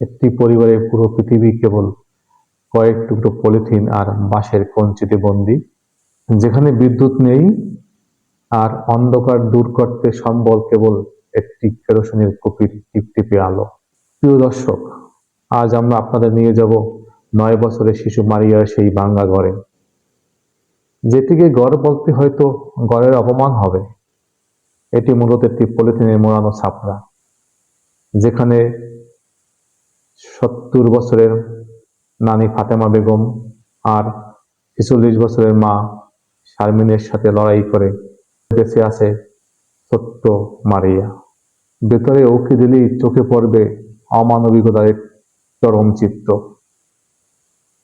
একটি পরিবারের পুরো পৃথিবী কেবল কয়েক টুকরো পলিথিন আর বাঁশের কঞ্চিতে বন্দি। যেখানে বিদ্যুৎ নেই আর অন্ধকার দূর করতে সম্বল কেবল একটি কেরোসিনের কুপির টিপটিপে আলো। প্রিয় দর্শক, আজ আমরা আপনাদের নিয়ে যাব নয় বছরের শিশু মারিয়ার সেই ভাঙ্গা ঘরে। যেটিকে গড় বলতে হয়তো গড়ের অপমান হবে। এটি মূলত একটি পলিথিনের মোড়ানো ছাপড়া যেখানে সত্তর বছরের নানি ফাতেমা বেগম আর ছেচল্লিশ বছরের মা শারমিনের সাথে লড়াই করে বেঁচে আছে ছোট্ট মারিয়া। ভেতরে ওকে দিলেই চোখে পড়বে অমানবিকতার চরম চিত্র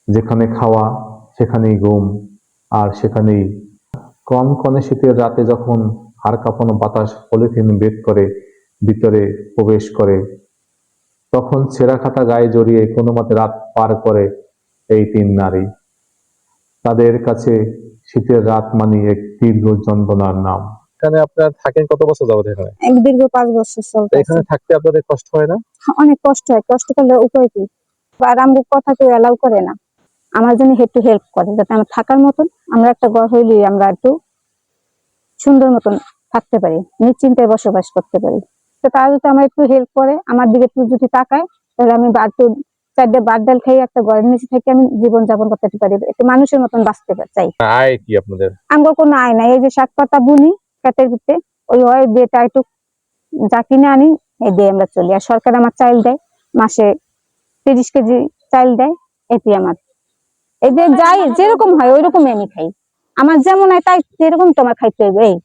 যেখানে খাওয়া, সেখানেই ঘুম আর সেখানেই কন কনে শীতের রাতে যখন হাড় কাঁপানো বাতাস পলিথিন বেদ করে, ভিতরে প্রবেশ করে তখন ছেঁড়া খাতা গায়ে জড়িয়ে কোনো মতে রাত পার করে এই তিন নারী। তাদের কাছে শীতের রাত মানি এক দীর্ঘ যন্ত্রণার নাম। এখানে আপনার থাকেন কত বছর যাবত এখানে? এক দীর্ঘ পাঁচ বছর চলতে এখানে থাকতে আপনাদের কষ্ট হয় না? অনেক কষ্ট হয়। কষ্ট করলে উপায় কি? আর আমগো কথা কেউ এলাও করে না। আমার জন্য একটু হেল্প করে। যাতে আমার থাকার মতন আমরা একটা ঘর হইলে আমরা একটু সুন্দর মতন থাকতে পারি নিশ্চিন্তে বসবাস করতে পারি। তো তারা যদি আমার একটু হেল্প করে আমার দিকে একটু যদি তাকায় তাহলে আমি বা- একটু চারটে বাদ ডাল খেয়ে একটা ঘরের নিচে থেকে আমি জীবন যাপন করতে পারি। একটু মানুষের মতন বাঁচতে চাই। আয় কি আপনাদের? আমগো কোনো আয় নাই। এই যে শাক পাতা বুনি খেতের ভিতরে ওই হয় বেটা একটু যা কিনে আনি এই দিয়ে আমরা চলি। আর সরকার আমার চাইল দেয় মাসে তিরিশ কেজি চাইল দেয় এটি আমার। এই যে যাই যেরকম হয় ওই রকমই আমি খাই। আমার যেমন হয় তাই সেরকম তো আমার খাইতে হবে এই।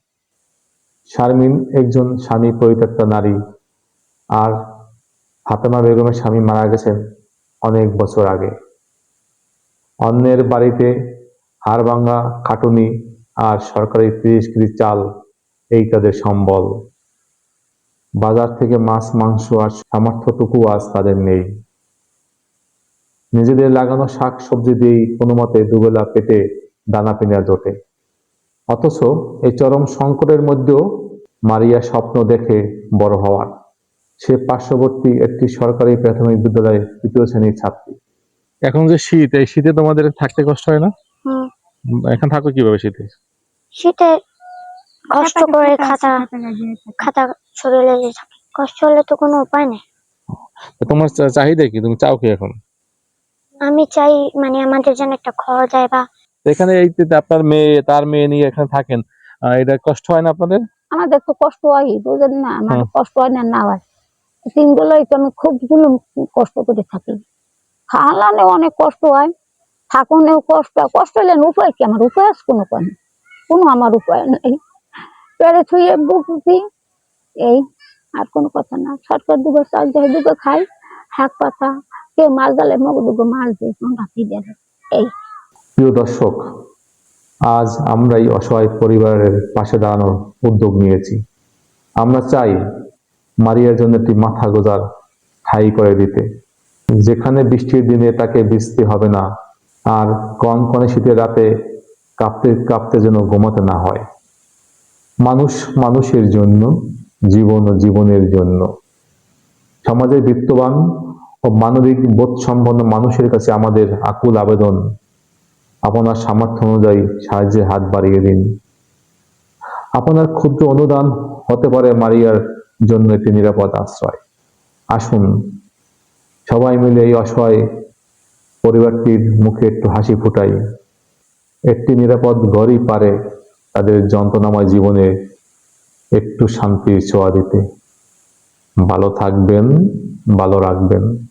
শারমিন একজন স্বামী পরিত্যক্ত নারী। আর ফাতেমা বেগমের স্বামী মারা গেছেন অনেক বছর আগে। অন্যের বাড়িতে হাড় ভাঙা খাটুনি আর সরকারি তিরিশ কেজি চাল, এই তাদের সম্বল। বাজার থেকে মাছ, মাংস আর সামর্থ্যটুকু আজ তাদের নেই। নিজেদের লাগানো শাক সবজি দিয়েই কোনো মতে দুবেলা পেটে দানা পিনা জোটে। অথচ এই চরম সংকটের মধ্যেও মারিয়া স্বপ্ন দেখে বড় হওয়ার। সে পার্শ্ববর্তী একটি সরকারি প্রাথমিক বিদ্যালয়ে তৃতীয় শ্রেণির ছাত্রী। এখন যে শীত এই শীতে তোমাদের থাকতে কষ্ট হয় না? এখন থাকো কীভাবে শীতে? শীতে কষ্ট করে খাতা খাতা শরীরে থাকে কষ্ট হলে তো কোনো উপায় নেই। তোমার চাহিদা কি? তুমি চাও কি এখন? আমি চাই মানে আমাদের যেন একটা ঘর যায় বা এখানে এই আপনার মেয়ে তার মেয়ে নিয়ে এখানে থাকেন এটা কষ্ট হয় না আপনাদের? আমাদের তো কষ্ট হয় বুঝেন না? আমার কষ্ট হয় না না হয়। দিনগুলোই তো আমি খুব জুলুম কষ্ট করে থাকি। খাওয়ানো অনেক কষ্ট হয় থাকুনেও কষ্ট হয়। কষ্ট হলে উপায় কি? আমার উপায় আছে কোনো নেই কোনো আমার উপায় নেই। পেরে ছুঁয়ে বুক এই আর কোনো কথা না। সরকার দুটো চাল দেয় দুটো খাই শাক পাতা কেউ মাছ ডালে মগ দুটো মাছ দিই রাখি দেয় এই। প্রিয় দর্শক, আজ আমরা এই অসহায় পরিবারের পাশে দাঁড়ানোর উদ্যোগ নিয়েছি। আমরা চাই মারিয়ার জন্য একটি মাথা গোজার ঠাই করে দিতে। যেখানে বৃষ্টির দিনে তাকে ভিজতে হবে না, আর কনকনে শীতের রাতে কাঁপতে কাঁপতে যেন ঘুমাতে না হয়। মানুষ মানুষের জন্য, জীবন ও জীবনের জন্য। সমাজের বিত্তবান ও মানবিক বোধ সম্পন্ন মানুষের কাছে আমাদের আকুল আবেদন আপনার সামর্থ্য অনুযায়ী সাহায্যের হাত বাড়িয়ে দিন। আপনার ক্ষুদ্র অনুদান হতে পারে মারিয়ার জন্য একটি নিরাপদ আশ্রয়। আসুন, সবাই মিলে এই অসহায় পরিবারটির মুখে একটু হাসি ফুটাই। একটি নিরাপদ ঘরই পারে তাদের যন্ত্রণাময় জীবনে একটু শান্তির ছোঁয়া দিতে। ভালো থাকবেন, ভালো রাখবেন।